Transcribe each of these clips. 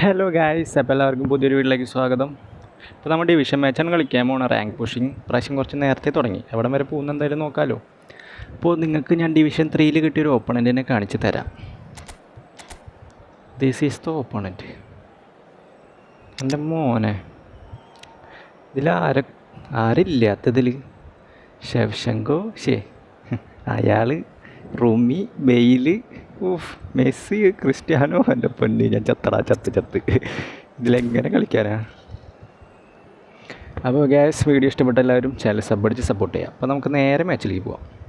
Hello guys അപ്പോൾ എല്ലാവർക്കും പുതിയൊരു വീട്ടിലേക്ക് സ്വാഗതം. ഇപ്പോൾ നമ്മുടെ ഈ ഡിവിഷൻ മാച്ചാണ് കളിക്കാൻ പോണ. റാങ്ക് പുഷിങ് പ്രാവശ്യം കുറച്ച് നേരത്തെ തുടങ്ങി. എവിടം വരെ പോകുന്ന എന്തായാലും നോക്കാമല്ലോ അപ്പോൾ നിങ്ങൾക്ക് ഞാൻ ഡിവിഷൻ ത്രീയിൽ കിട്ടിയൊരു ഓപ്പണന്റിനെ കാണിച്ചു തരാം. ദിസ് ഈസ് ദ ഓപ്പണന്റ് എന്റെ മോനെ. ഇതിൽ ആര ആരില്ലാത്തതിൽ ശവശങ്കോ ഷേ അയാൾ റൂമി ബെയിൽ ഊഫ് മെസ്സി ക്രിസ്ത്യാനോ എന്റെ പെണ്ണ് ഞാൻ ചത്തടാ ചത്ത് ചത്ത്. ഇതിലെങ്ങനെ കളിക്കാനാ? അപ്പോൾ ഗ്യാസ് വീഡിയോ ഇഷ്ടപ്പെട്ട എല്ലാവരും ചാനൽ സബ് അടിച്ച് സപ്പോർട്ട് ചെയ്യാം. അപ്പോൾ നമുക്ക് നേരെ മാച്ചിലേക്ക് പോവാം.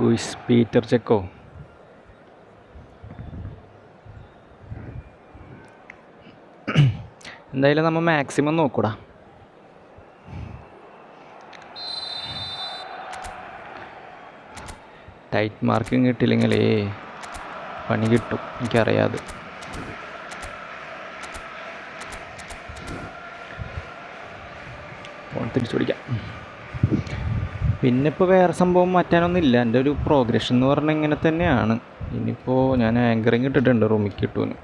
ഗുയിസ് പീറ്റർ ചെക്കോ എന്തായാലും നമ്മൾ മാക്സിമം നോക്കൂടാ. ടൈറ്റ് മാർക്കിങ് കിട്ടിയില്ലെങ്കിലേ പണി കിട്ടും എനിക്കറിയാതെ. ഫോൺ തിരിച്ചു പിടിക്കാം പിന്നെ ഇപ്പോൾ വേറെ സംഭവം മാറ്റാനൊന്നും ഇല്ല. എന്റെ ഒരു പ്രോഗ്രഷൻ എന്ന് പറഞ്ഞാൽ ഇങ്ങനെ തന്നെയാണ്. ഇനിയിപ്പോൾ ഞാൻ ആങ്കറിങ് ഇട്ടിട്ടുണ്ട് റൂമിക്ക് ഇട്ടുവിന്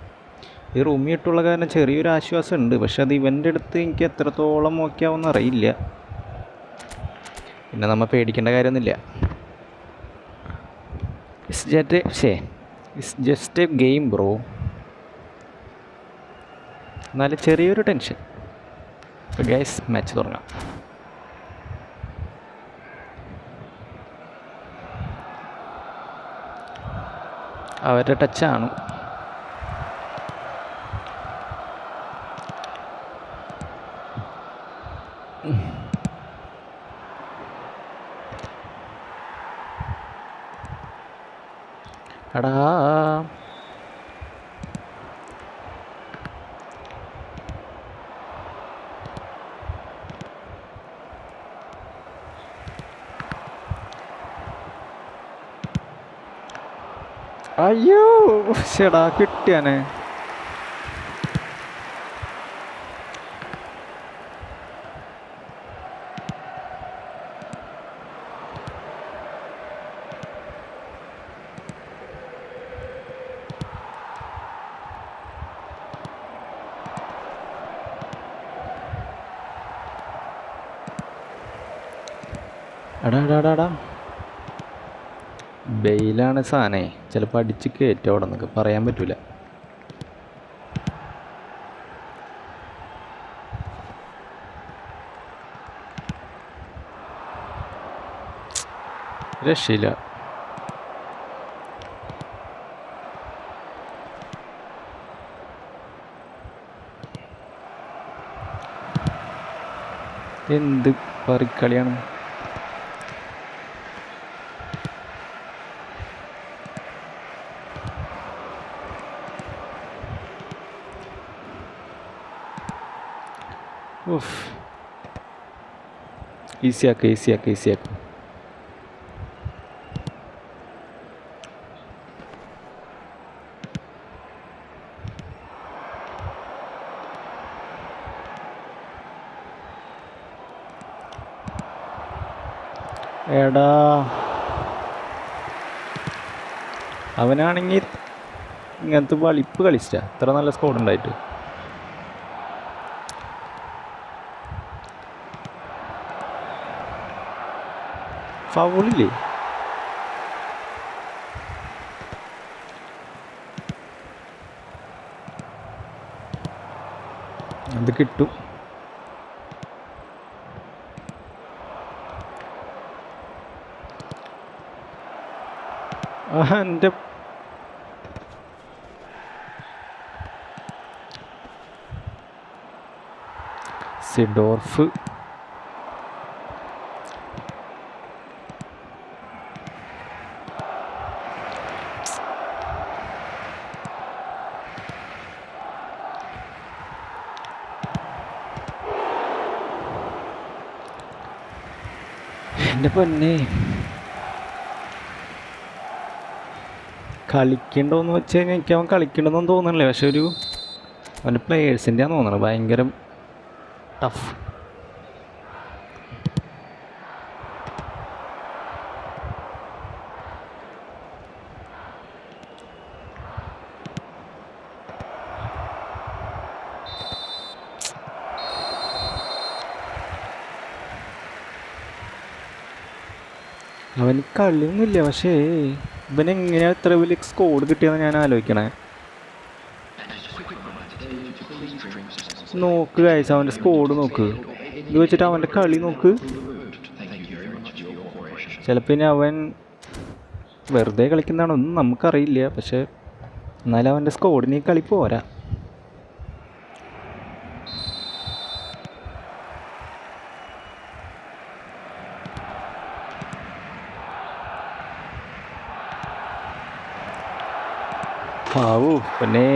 ഈ റൂമി ഇട്ടുള്ള കാരണം ചെറിയൊരു ആശ്വാസം ഉണ്ട് പക്ഷെ അത് ഇവന്റെ അടുത്ത് എനിക്ക് എത്രത്തോളം നോക്കിയാവുമെന്ന് അറിയില്ല. പിന്നെ നമ്മൾ പേടിക്കേണ്ട കാര്യമൊന്നുമില്ല. ഇറ്റ്സ് ജസ്റ്റ് ഷേ it's just a game bro എന്നാലും ചെറിയൊരു ടെൻഷൻ ഗൈസ് മാച്ച് തുടങ്ങാം. അവരുടെ ടച്ചാണ് അയ്യോ ശടാ കിട്ടിയാനെ. എടാ എടാ എടാ. ബെയിലാണ് സാധനേ ചിലപ്പോൾ അടിച്ച് കയറ്റും അവിടെ നിന്നൊക്കെ പറയാൻ പറ്റൂല. രക്ഷയില്ല. എന്ത് പറിക്കളിയാണ്? ഈസിയാക്ക ഈസിയാക്ക ഈസിയാക്ക എടാ. അവനാണെങ്കിൽ ഇങ്ങനത്തെ വളിപ്പ് കളിച്ചിട്ടാ. ഇത്ര നല്ല സ്കോഡ് ഉണ്ടായിട്ട്. ഫൗളില്ലേ അത് കിട്ടും. എന്റെ സിഡോർഫ് എന്റെ പൊന്നെ. കളിക്കണ്ടോന്ന് വെച്ച് കഴിഞ്ഞാൽ എനിക്ക് അവൻ കളിക്കണ്ടെന്നൊന്നും തോന്നുന്നില്ല പക്ഷെ ഒരു അവന്റെ പ്ലേയേഴ്സിന്റെയാണെന്ന് തോന്നണം. ഭയങ്കര ടഫ് അവന് കളിയൊന്നുമില്ല പക്ഷേ ഇവനെങ്ങനെയാ ഇത്ര വലിയ സ്കോഡ് കിട്ടിയെന്ന് ഞാൻ ആലോചിക്കണേ. നോക്ക് കഴിച്ച അവന്റെ സ്കോഡ് നോക്ക്. ഇത് വെച്ചിട്ട് അവന്റെ കളി നോക്ക്. ചിലപ്പോൾ ഇനി അവൻ വെറുതെ കളിക്കുന്നതാണോ ഒന്നും നമുക്കറിയില്ല. പക്ഷെ എന്നാലും അവന്റെ സ്കോഡിന് കളി പോരാ. ആവൂ പിന്നെ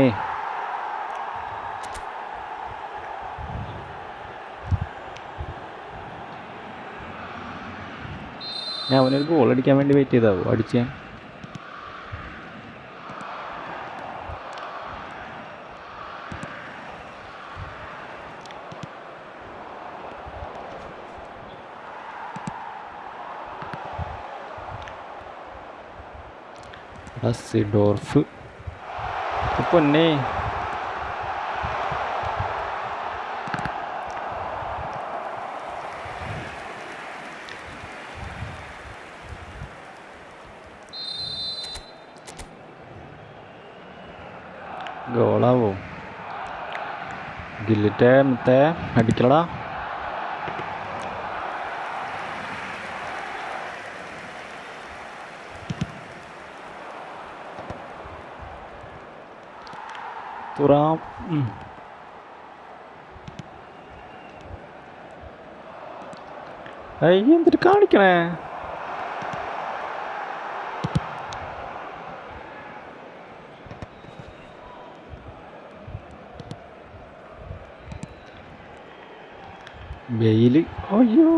ഞാൻ അവനൊരു ഗോൾ അടിക്കാൻ വേണ്ടി വെയിറ്റ് ചെയ്താവും? അടിച്ച് ഞാൻ. ഡോർഫ് പൊന്നേ ഗോളാവോ ഗില്ലിറ്റെ മുത്തേ അടിക്കലടാ തുറാം. അയ്യ എന്തിട്ട് കാണിക്കണേ? വെയിൽ. അയ്യോ.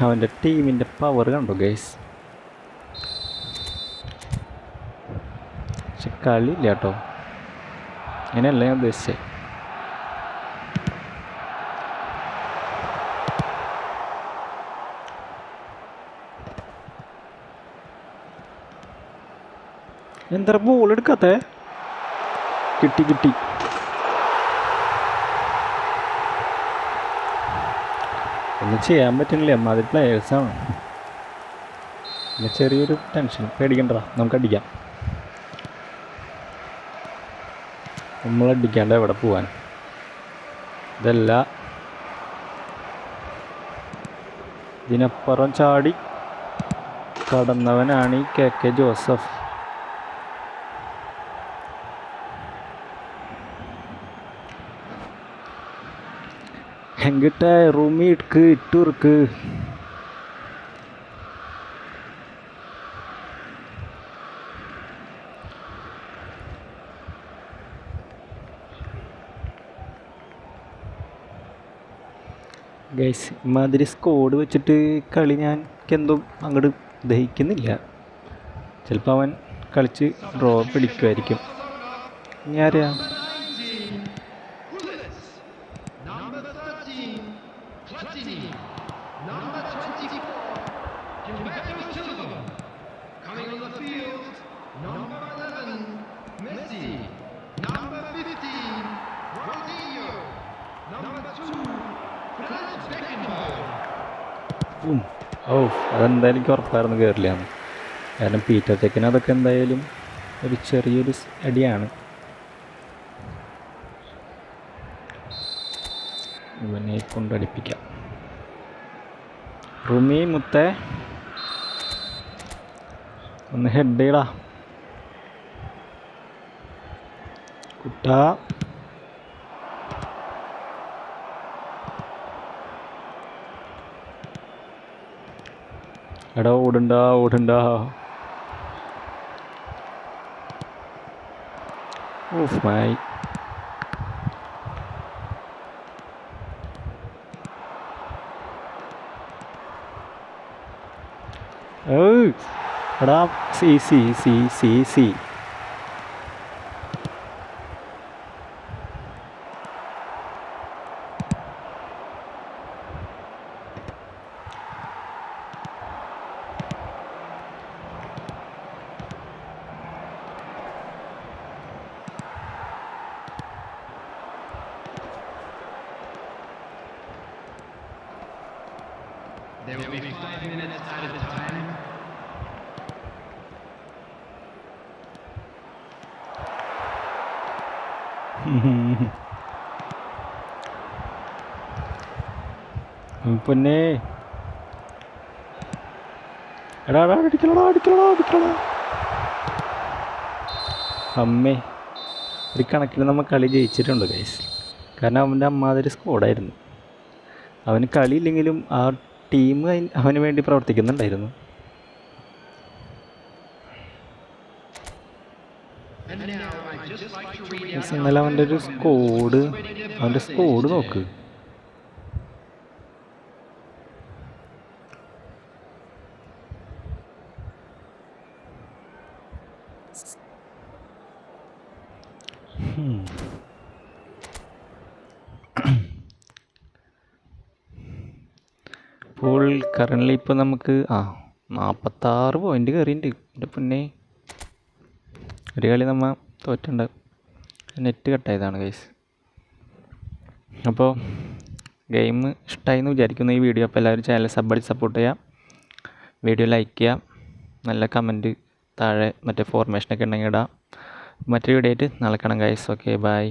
അവന്റെ ടീമിന്റെ പവർ കണ്ടോ ഗൈസ് പക്ഷെ കളിയില്ല കേട്ടോ. അങ്ങനെയല്ല ഞാൻ ഉദ്ദേശിച്ചത് എന്താ ബോൾ എടുക്കാത്തേ? കിട്ടി കിട്ടി. ഒന്നും ചെയ്യാൻ പറ്റുന്നില്ല. അമ്മാതിരി പ്ലേയേഴ്സാണ് പിന്നെ ചെറിയൊരു ടെൻഷൻ പേടിക്കണ്ട നമുക്ക് അടിക്കാം. നമ്മൾ അടിക്കാണ്ട് എവിടെ പോവാൻ? ഇതല്ല. ഇതിനപ്പുറം ചാടി കടന്നവനാണ് ഈ കെ കെ ജോസഫ്. எங்கிட்ட ரூமி இருக்கு இட்டு இருக்கு ഗൈസ് ഇമാതിരി സ്കോഡ് വെച്ചിട്ട് കളി ഞാൻ എന്തോ അങ്ങോട്ട് ദഹിക്കുന്നില്ല ചിലപ്പോൾ അവൻ കളിച്ച് ഡ്രോ പിടിക്കുമായിരിക്കും ഇനി അറിയാം On the field, number 11, Messi. Number 15, Ronaldinho. Number 2, Franz Beckenbauer. ഓ അതെന്തായാലും എനിക്ക് ഉറപ്പായിരുന്നു കയറില്ല കാരണം പീറ്റർ ചെക്കിന് അതൊക്കെ എന്തായാലും ഒരു ചെറിയൊരു അടിയാണ് ഇവനെ കൊണ്ടടിപ്പിക്കാം റുമി മുത്തേ ഒന്ന് ഹെഡ് ചെയ്യടാ കുട്ട. എടാ ഓടണ്ട ഓടണ്ട. Of my. รับสี่สี่สี่สี่สี่เดี๋ยวมี5 minutes at a time പിന്നെ എടാ എടാ അടിക്കലടാ അടിക്കലടാ അമ്മേ ഒരു കണക്കിന് നമ്മൾ കളി ജയിച്ചിട്ടുണ്ട് ഗൈസ് കാരണം അവന്റെ അമ്മാതിരി സ്കോഡായിരുന്നു അവന് കളിയില്ലെങ്കിലും ആ ടീം അവന് വേണ്ടി പ്രവർത്തിക്കുന്നുണ്ടായിരുന്നു. എന്നാലും അവന്റെ ഒരു സ്കോഡ് അവന്റെ സ്കോഡ് നോക്ക്. ഇപ്പോൾ കറന്റ് ഇപ്പോൾ നമുക്ക് ആ നാൽപ്പത്താറ് പോയിന്റ് കയറിയിട്ടുണ്ട് എന്റെ പിന്നെ. ഒരു കളി നമ്മൾ തോറ്റുണ്ട്. നെറ്റ് കട്ടായതാണ് ഗൈസ് അപ്പോൾ ഗെയിം ഇഷ്ടമായി എന്ന് വിചാരിക്കുന്നു ഈ വീഡിയോ അപ്പോൾ എല്ലാവരും ചാനൽ സബ് അടി സപ്പോർട്ട് ചെയ്യാം. വീഡിയോ ലൈക്ക് ചെയ്യാം. നല്ല കമന്റ് താഴെ മറ്റേ ഫോർമേഷനൊക്കെ ഉണ്ടെങ്കിൽ ഇടാം. മറ്റൊരു വീഡിയോ ആയിട്ട് നടക്കണം കാണാം ഗൈസ് ഓക്കെ ബൈ